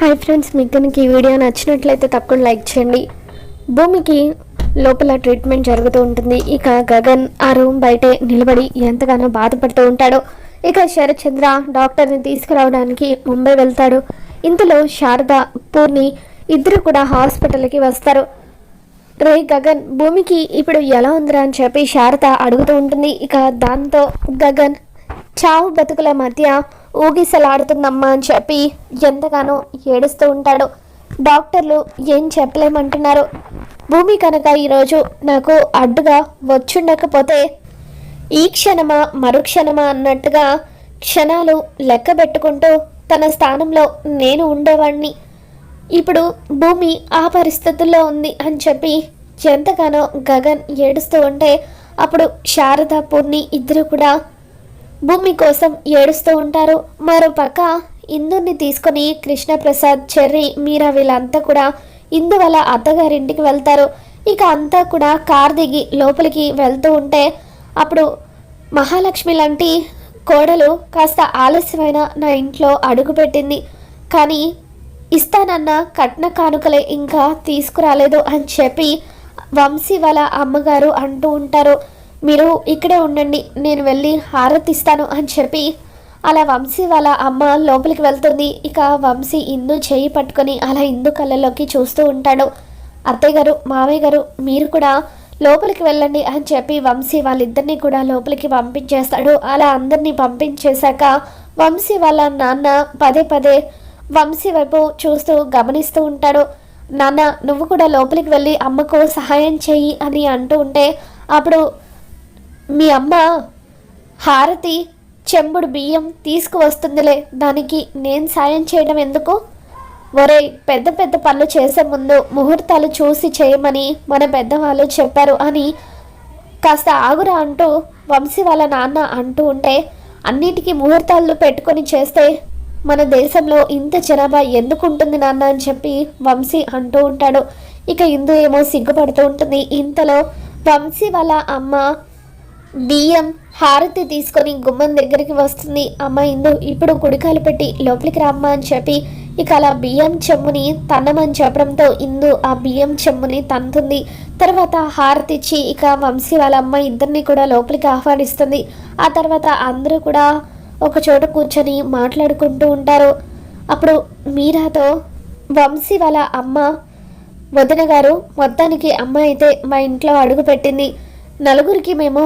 Hi friends మీకు కనుక ఈ వీడియో నచ్చినట్లయితే తప్పకుండా లైక్ చేయండి. భూమికి లోపల ట్రీట్మెంట్ జరుగుతూ ఉంటుంది. ఇక గగన్ ఆ రూమ్ బయటే నిలబడి ఎంతగానో బాధపడుతూ ఉంటాడు. ఇక శరత్చంద్ర డాక్టర్ని తీసుకురావడానికి ముంబై వెళ్తాడు. ఇంతలో శారద పూర్ణి ఇద్దరు కూడా హాస్పిటల్కి వస్తారు. రే గగన్ భూమికి ఇప్పుడు ఎలా ఉందిరా అని చెప్పి శారద అడుగుతూ ఉంటుంది. ఇక దాంతో గగన్ చావు బతుకుల మధ్య ఊగిసలాడుతుందమ్మా అని చెప్పి ఎంతగానో ఏడుస్తూ ఉంటాడు. డాక్టర్లు ఏం చెప్పలేమంటున్నారు. భూమి కనుక ఈరోజు నాకు అడ్డుగా వచ్చుండకపోతే ఈ క్షణమా మరుక్షణమా అన్నట్టుగా క్షణాలు లెక్క పెట్టుకుంటూ తన స్థానంలో నేను ఉండేవాడిని ఇప్పుడు భూమి ఆ పరిస్థితుల్లో ఉంది అని చెప్పి ఎంతగానో గగన్ ఏడుస్తూ ఉంటే అప్పుడు శారద పూర్ణి ఇద్దరు కూడా భూమి కోసం ఏడుస్తూ ఉంటారు. మరోపక్క ఇందుని తీసుకొని కృష్ణప్రసాద్ చెర్రి మీరా వీళ్ళంతా కూడా ఇందు వాళ్ళ అత్తగారింటికి వెళ్తారు. ఇక అంతా కూడా కార్ దిగి లోపలికి వెళ్తూ ఉంటే అప్పుడు మహాలక్ష్మి లాంటి కోడలు కాస్త ఆలస్యమైన నా ఇంట్లో అడుగుపెట్టింది కానీ ఇస్తానన్న కట్న కానుకలే ఇంకా తీసుకురాలేదు అని చెప్పి వంశీ వాళ్ళ అమ్మగారు అంటూ ఉంటారు. మీరు ఇక్కడే ఉండండి నేను వెళ్ళి హారతిస్తాను అని చెప్పి అలా వంశీ వాళ్ళ అమ్మ లోపలికి వెళ్తుంది. ఇక వంశీ ఇందు చేయి పట్టుకొని అలా ఇందు కళ్ళలోకి చూస్తూ ఉంటాడు. అత్తయ్య గారు మామయ్య గారు మీరు కూడా లోపలికి వెళ్ళండి అని చెప్పి వంశీ వాళ్ళిద్దరినీ కూడా లోపలికి పంపించేస్తాడు. అలా అందరినీ పంపించేశాక వంశీ వాళ్ళ నాన్న పదే పదే వంశీ వైపు చూస్తూ గమనిస్తూ ఉంటాడు. నాన్న నువ్వు కూడా లోపలికి వెళ్ళి అమ్మకు సహాయం చెయ్యి అని అంటూ ఉంటే అప్పుడు మీ అమ్మ హారతి చెంబుడు బియ్యం తీసుకువస్తుందిలే. దానికి నేను సాయం చేయడం ఎందుకు? ఒరేయ్ పెద్ద పెద్ద పనులు చేసే ముందు ముహూర్తాలు చూసి చేయమని మన పెద్దవాళ్ళు చెప్పారు అని కాస్త ఆగురా అంటూ వంశీ వాళ్ళ నాన్న అంటూ ఉంటే అన్నిటికీ ముహూర్తాలు పెట్టుకొని చేస్తే మన దేశంలో ఇంత జనాభా ఎందుకు ఉంటుంది నాన్న అని చెప్పి వంశీ అంటూ ఉంటాడు. ఇక ఇందు ఏమో సిగ్గుపడుతూ ఉంటుంది. ఇంతలో వంశీ వాళ్ళ అమ్మ బియ్యం హారతి తీసుకొని గుమ్మం దగ్గరికి వస్తుంది. అమ్మ ఇందు ఇప్పుడు కుడికాలు పెట్టి లోపలికి రామ్మా అని చెప్పి ఇక అలా బియ్యం చెమ్ముని తన్నమని చెప్పడంతో ఇందు ఆ బియ్యం చెమ్ముని తంతుంది. తర్వాత హారతి ఇచ్చి ఇక వంశీ వాళ్ళ అమ్మ ఇద్దరిని కూడా లోపలికి ఆహ్వానిస్తుంది. ఆ తర్వాత అందరూ కూడా ఒక చోట కూర్చొని మాట్లాడుకుంటూ ఉంటారు. అప్పుడు మీరాతో వంశీ వాళ్ళ అమ్మ వదిన గారు మొత్తానికి అమ్మ అయితే మా ఇంట్లో అడుగు పెట్టింది. నలుగురికి మేము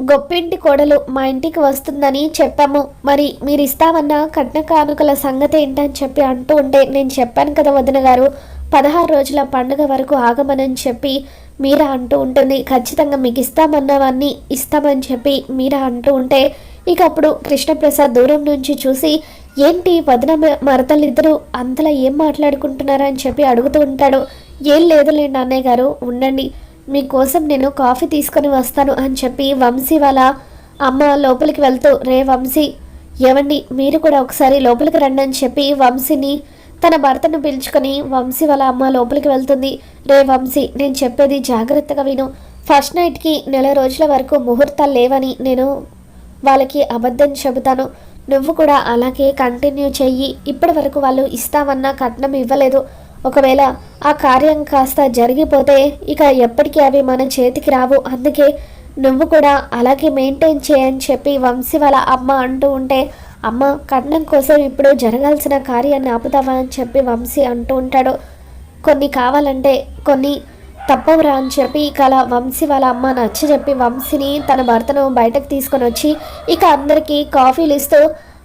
గొప్పింటి కోడలు మా ఇంటికి వస్తుందని చెప్పాము. మరి మీరు ఇస్తామన్న కట్న కానుకల సంగతి ఏంటని చెప్పి అంటూ ఉంటే నేను చెప్పాను కదా వదిన గారు. పదహారు రోజుల పండుగ వరకు ఆగమనని చెప్పి మీరా అంటూ ఉంటుంది. ఖచ్చితంగా మీకు ఇస్తామన్నవన్నీ ఇస్తామని చెప్పి మీరా అంటూ ఉంటే ఇక అప్పుడు కృష్ణప్రసాద్ దూరం నుంచి చూసి ఏంటి వదిన మరతలిద్దరూ అంతలా ఏం మాట్లాడుకుంటున్నారా? అని చెప్పి అడుగుతూ ఉంటాడు. ఏం లేదులేండి అన్నయ్య గారు ఉండండి. మీకోసం నేను కాఫీ తీసుకొని వస్తాను అని చెప్పి వంశీ వాళ్ళ అమ్మ లోపలికి వెళ్తూ రే వంశీ ఏమండి మీరు కూడా ఒకసారి లోపలికి రండి అని చెప్పి వంశీని తన భర్తను పిలుచుకొని వంశీ వాళ్ళ అమ్మ లోపలికి వెళ్తుంది. రే వంశీ నేను చెప్పేది జాగ్రత్తగా విను. ఫస్ట్ నైట్కి నెల రోజుల వరకు ముహూర్తాలు లేవని నేను వాళ్ళకి అబద్ధం చెబుతాను. నువ్వు కూడా అలాగే కంటిన్యూ చెయ్యి. ఇప్పటి వరకు వాళ్ళు ఇస్తామన్న కట్నం ఇవ్వలేదు. ఒకవేళ ఆ కార్యం కాస్త జరిగిపోతే ఇక ఎప్పటికీ అవి మన చేతికి రావు. అందుకే నువ్వు కూడా అలాగే మెయింటైన్ చేయని చెప్పి వంశీ వాళ్ళ అమ్మ అంటూ ఉంటే అమ్మ కట్నం కోసం ఇప్పుడు జరగాల్సిన కార్యాన్ని ఆపుతావా? అని చెప్పి వంశీ అంటూ ఉంటాడు. కొన్ని కావాలంటే కొన్ని తప్పవురా అని చెప్పి ఇక అలా వంశీ వాళ్ళ అమ్మ నచ్చ చెప్పి వంశీని తన భర్తను బయటకు తీసుకొని వచ్చి ఇక అందరికీ కాఫీలు ఇస్తూ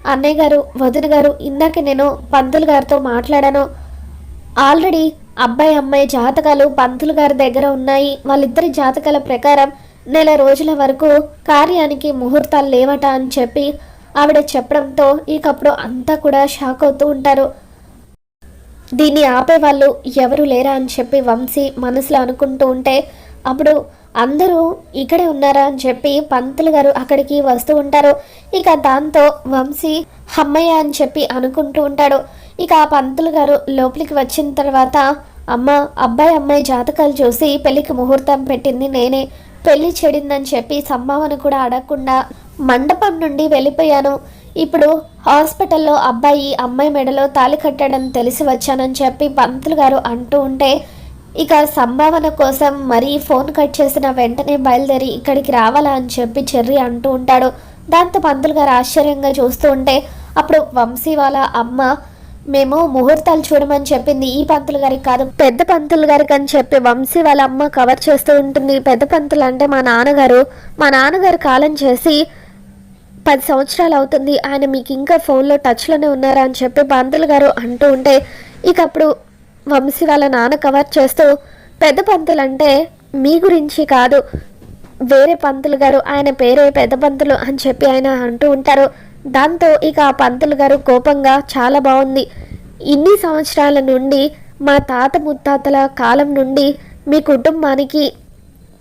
అన్నయ్య గారు వదిన గారు ఇందాక నేను పంతులు గారితో మాట్లాడాను. ఆల్రెడీ అబ్బాయి అమ్మాయి జాతకాలు పంతులు గారి దగ్గర ఉన్నాయి. వాళ్ళిద్దరి జాతకాల ప్రకారం నెల రోజుల వరకు కార్యానికి ముహూర్తాలు లేవట అని చెప్పి ఆవిడ చెప్పడంతో ఇకప్పుడు అంతా కూడా షాక్ అవుతూ ఉంటారు. దీన్ని ఆపేవాళ్ళు ఎవరు లేరా అని చెప్పి వంశీ మనసులో అనుకుంటూ ఉంటే అప్పుడు అందరూ ఇక్కడే ఉన్నారా అని చెప్పి పంతులు గారు అక్కడికి వస్తూ ఉంటారు. ఇక దాంతో వంశీ హమ్మయ్య అని చెప్పి అనుకుంటూ ఉంటాడు. ఇక ఆ పంతులు గారు లోపలికి వచ్చిన తర్వాత అమ్మ అబ్బాయి అమ్మాయి జాతకాలు చూసి పెళ్ళికి ముహూర్తం పెట్టింది నేనే. పెళ్ళి చెడిందని చెప్పి సంభావన కూడా అడగకుండా మండపం నుండి వెళ్ళిపోయాను. ఇప్పుడు హాస్పిటల్లో అబ్బాయి అమ్మాయి మెడలో తాళి కట్టడం తెలిసి వచ్చానని చెప్పి పంతులు గారు అంటూ ఉంటే ఇక సంభావన కోసం మరీ ఫోన్ కట్ చేసిన వెంటనే బయలుదేరి ఇక్కడికి రావాలా అని చెప్పి చెర్రి అంటూ ఉంటాడు. దాంతో పంతులు గారు ఆశ్చర్యంగా చూస్తూ ఉంటే అప్పుడు వంశీ వాళ్ళ అమ్మ మేము ముహూర్తాలు చూడమని చెప్పింది ఈ పంతులు గారికి కాదు. పెద్ద పంతులు గారికి అని చెప్పి వంశీ వాళ్ళ అమ్మ కవర్ చేస్తూ ఉంటుంది. పెద్ద పంతులు అంటే మా నాన్నగారు. మా నాన్నగారు కాలం చేసి పది సంవత్సరాలు అవుతుంది. ఆయన మీకు ఇంకా ఫోన్లో టచ్లోనే ఉన్నారా అని చెప్పి పంతులు గారు అంటూ ఉంటే ఇక అప్పుడు వంశీ వాళ్ళ నాన్న కవర్ చేస్తూ పెద్ద పంతులు అంటే మీ గురించి కాదు. వేరే పంతులు గారు ఆయన పేరే పెద్ద పంతులు అని చెప్పి ఆయన అంటూ ఉంటారు. దాంతో ఇక ఆ పంతులు గారు కోపంగా చాలా బాగుంది ఇన్ని సంవత్సరాల నుండి మా తాత ముత్తాతల కాలం నుండి మీ కుటుంబానికి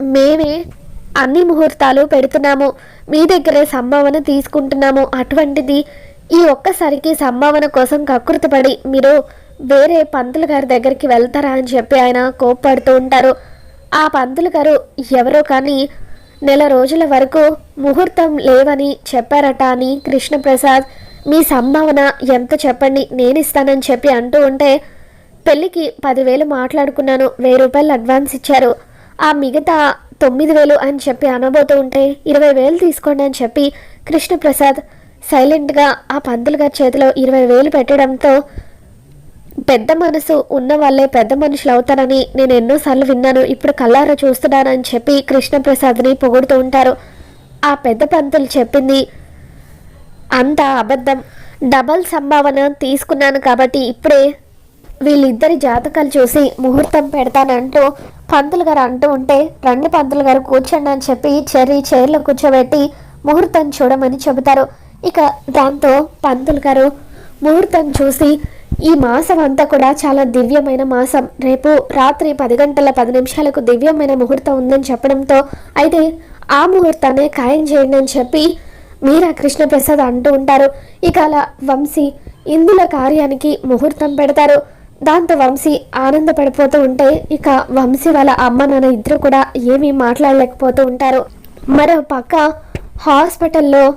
మేమే అన్ని ముహూర్తాలు పెడుతున్నాము. మీ దగ్గరే సంభావన తీసుకుంటున్నాము. అటువంటిది ఈ ఒక్కసారికి సంభావన కోసం కకృతపడి మీరు వేరే పంతులు గారి దగ్గరికి వెళ్తారా? అని చెప్పి ఆయన కోప్పడుతూ ఉంటారు. ఆ పంతులు గారు ఎవరో కానీ నెల రోజుల వరకు ముహూర్తం లేవని చెప్పారట అని కృష్ణప్రసాద్. మీ సంభావన ఎంత చెప్పండి నేను ఇస్తానని చెప్పి అంటూ ఉంటే పెళ్ళికి పదివేలు మాట్లాడుకున్నాను వెయ్యి రూపాయలు అడ్వాన్స్ ఇచ్చారు. ఆ మిగతా తొమ్మిది వేలు అని చెప్పి అనబోతూ ఉంటే ఇరవై వేలు తీసుకోండి అని చెప్పి కృష్ణప్రసాద్ సైలెంట్గా ఆ పంతులు గారి చేతిలో ఇరవై వేలు పెట్టడంతో పెద్ద మనసు ఉన్న వాళ్ళే పెద్ద మనుషులు అవుతారని నేను ఎన్నోసార్లు విన్నాను. ఇప్పుడు కల్లారా చూస్తున్నానని చెప్పి కృష్ణప్రసాద్ని పొగుడుతూ ఉంటారు. ఆ పెద్ద పంతులు చెప్పింది అంత అబద్ధం. డబల్ సంభావన తీసుకున్నాను కాబట్టి ఇప్పుడే వీళ్ళిద్దరి జాతకాలు చూసి ముహూర్తం పెడతానంటూ పంతులు గారు అంటూ ఉంటే రండి పంతులు గారు కూర్చోండి అని చెప్పి చెర్రీ చైర్లో కూర్చోబెట్టి ముహూర్తం చూడమని చెబుతారు. ఇక దాంతో పంతులు గారు ముహూర్తం చూసి ఈ మాసం అంతా కూడా చాలా దివ్యమైన మాసం. రేపు రాత్రి పది గంటల పది నిమిషాలకు దివ్యమైన ముహూర్తం ఉందని చెప్పడంతో అయితే ఆ ముహూర్తాన్ని ఖాయం చేయండి అని చెప్పి మీరా కృష్ణప్రసాద్ అంటూ ఉంటారు. ఇక అలా వంశీ ఇందుల కార్యానికి ముహూర్తం పెడతారు. దాంతో వంశీ ఆనందపడిపోతూ ఉంటే ఇక వంశీ వాళ్ళ అమ్మ నాన్న ఇద్దరు కూడా ఏమీ మాట్లాడలేకపోతూ ఉంటారు. మరో పక్క హాస్పిటల్లో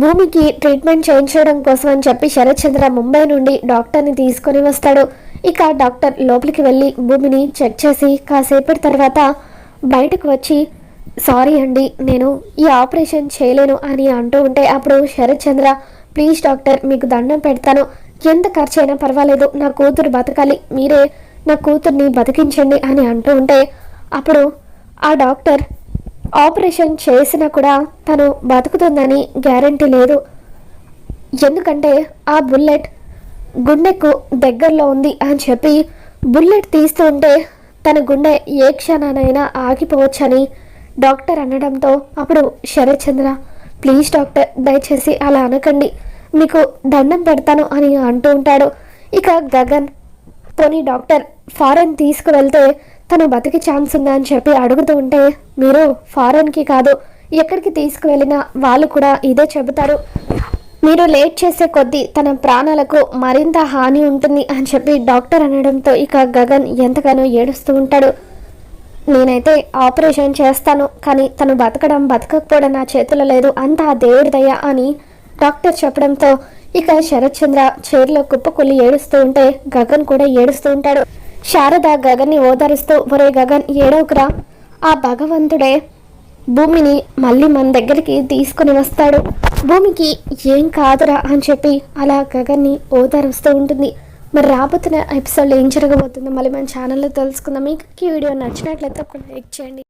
భూమికి ట్రీట్మెంట్ చేయించడం కోసం అని చెప్పి శరత్ చంద్ర ముంబై నుండి డాక్టర్ని తీసుకొని వస్తాడు. ఇక డాక్టర్ లోపలికి వెళ్ళి భూమిని చెక్ చేసి కాసేపటి తర్వాత బయటకు వచ్చి సారీ అండి నేను ఈ ఆపరేషన్ చేయలేను అని అంటూ ఉంటే అప్పుడు శరత్ చంద్ర ప్లీజ్ డాక్టర్ మీకు దండం పెడతాను. ఎంత ఖర్చు అయినా పర్వాలేదు నా కూతురు బతకాలి. మీరే నా కూతుర్ని బతికించండి అని అంటూ ఉంటే అప్పుడు ఆ డాక్టర్ ఆపరేషన్ చేసినా కూడా తను బతుకుతుందని గ్యారంటీ లేదు. ఎందుకంటే ఆ బుల్లెట్ గుండెకు దగ్గరలో ఉంది అని చెప్పి బుల్లెట్ తీస్తుంటే తన గుండె ఏ క్షణానైనా ఆగిపోవచ్చని డాక్టర్ అనడంతో అప్పుడు శరత్చంద్ర ప్లీజ్ డాక్టర్ దయచేసి అలా అనకండి. మీకు దండం పెడతాను అని అంటూ ఉంటాడు. ఇక గగన్ పోనీ డాక్టర్ ఫారెన్ తీసుకువెళ్తే తను బతికి ఛాన్స్ ఉందా అని చెప్పి అడుగుతూ ఉంటే మీరు ఫారెన్కి కాదు ఎక్కడికి తీసుకువెళ్ళినా వాళ్ళు కూడా ఇదే చెబుతారు. మీరు లేట్ చేసే కొద్దీ తన ప్రాణాలకు మరింత హాని ఉంటుంది అని చెప్పి డాక్టర్ అనడంతో ఇక గగన్ ఎంతగానో ఏడుస్తూ ఉంటాడు. నేనైతే ఆపరేషన్ చేస్తాను కానీ తను బతకడం బతకకపోవడం నా చేతిలో లేదు అంతా ఆ దేవుడి దయ అని డాక్టర్ చెప్పడంతో ఇక శరత్ చంద్ర చైర్లో కుప్పకొల్లి ఏడుస్తూ ఉంటే గగన్ కూడా ఏడుస్తూ ఉంటాడు. శారద గగన్ని ఓదారుస్తూ ఒరే గగన్ ఏడవకురా? ఆ భగవంతుడే భూమిని మళ్ళీ మన దగ్గరికి తీసుకుని వస్తాడు. భూమికి ఏం కాదురా అని చెప్పి అలా గగన్ని ఓదారుస్తూ ఉంటుంది. మరి రాబోతున్న ఎపిసోడ్లో ఏం జరగబోతుందో మళ్ళీ మన ఛానల్లో తెలుసుకుందాం. మీకు ఈ వీడియో నచ్చినట్లయితే ఒక లైక్ చేయండి.